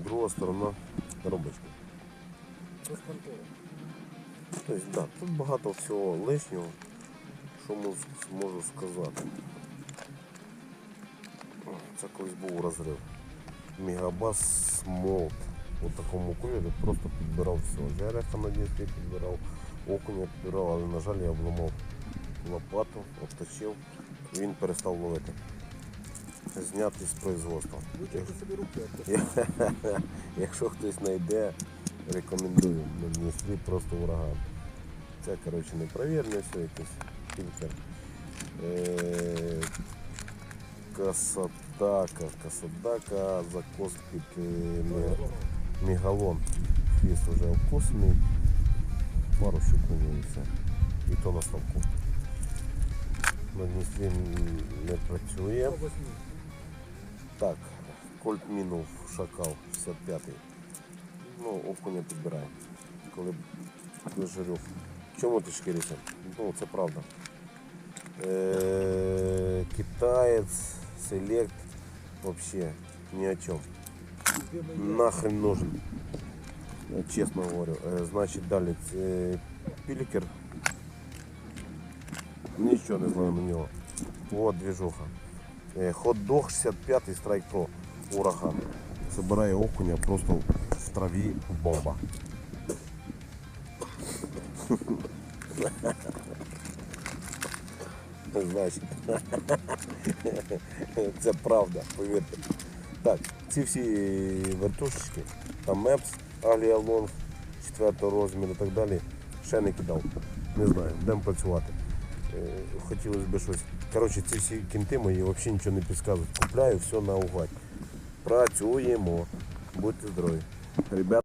друга сторона робочка. Тобто, да, тут багато всього лишнього, що можу, сказати. Це колись був розрив. Мегабас Смолт. У такому кольорі просто підбирав все. Жереха на Дністрі підбирав, окуня підбирав, але на жаль я обламав лопату, обточив, він перестав ловити. Знятий з производства. Витягти собі руки. Якщо хтось знайде, рекомендую. На просто ураган. Це, коротше, непровірне все якийсь фільтр. Е, Касадака, касадака, закос під е, мегалон. Хвіст вже обкусаний. Пару щук на все. І то на ставку. На Дністрі не працює. Так, кольт мінув шакал 65-й. Ну, окуня підбирає. Коли вижирюв. Чому ти шкіришся? Ну, це правда. Е, китаєць, селект, вообще ні о чому. Нахрен нужен. Я Чесно говорю. Е, значить, далі це пілікер. Нічого не знаю на нього. Вот движуха. Хот-дог 65 Strike Pro ураган. Забирає окуня просто в траві бомба. Значить, це правда, повірте. Так, ці всі вертушечки, там Мепс, Алія Лонг, 4 розміру і так далі, ще не кидав. Не знаю, будемо працювати. Е, Хотілося б щось. Коротше, ці всі кінти мої взагалі нічого не підказують. Купляю все наугад. Працюємо. Будьте здорові. Ребята.